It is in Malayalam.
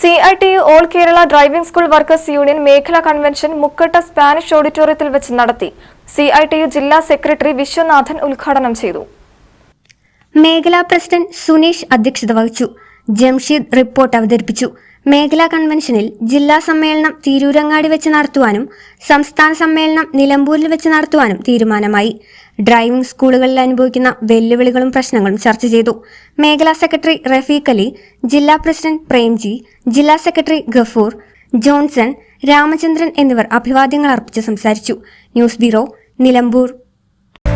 C I T all Kerala driving school workers union മേഖലാ കൺവെൻഷൻ മുക്കട്ട സ്പാനിഷ് ഓഡിറ്റോറിയത്തിൽ വെച്ച് നടത്തി. സി ഐ ടി യു ജില്ലാ സെക്രട്ടറി വിശ്വനാഥൻ ഉദ്ഘാടനം ചെയ്തു. മേഖലാ പ്രസിഡന്റ് സുനീഷ് അധ്യക്ഷത വഹിച്ചു. ജംഷീദ് റിപ്പോർട്ട് അവതരിപ്പിച്ചു. മേഖലാ കൺവെൻഷനിൽ ജില്ലാ സമ്മേളനം തിരൂരങ്ങാടി വെച്ച് നടത്തുവാനും സംസ്ഥാന സമ്മേളനം നിലമ്പൂരിൽ വെച്ച് നടത്തുവാനും തീരുമാനമായി. ഡ്രൈവിംഗ് സ്കൂളുകളിൽ അനുഭവിക്കുന്ന വെല്ലുവിളികളും പ്രശ്നങ്ങളും ചർച്ച ചെയ്തു. മേഖലാ സെക്രട്ടറി റഫീഖ് അലി ജില്ലാ പ്രസിഡന്റ് പ്രേംജി ജില്ലാ സെക്രട്ടറി ഗഫൂർ ജോൺസൺ രാമചന്ദ്രൻ എന്നിവർ അഭിവാദ്യങ്ങൾ അർപ്പിച്ച് സംസാരിച്ചു. News bureau Nilambur.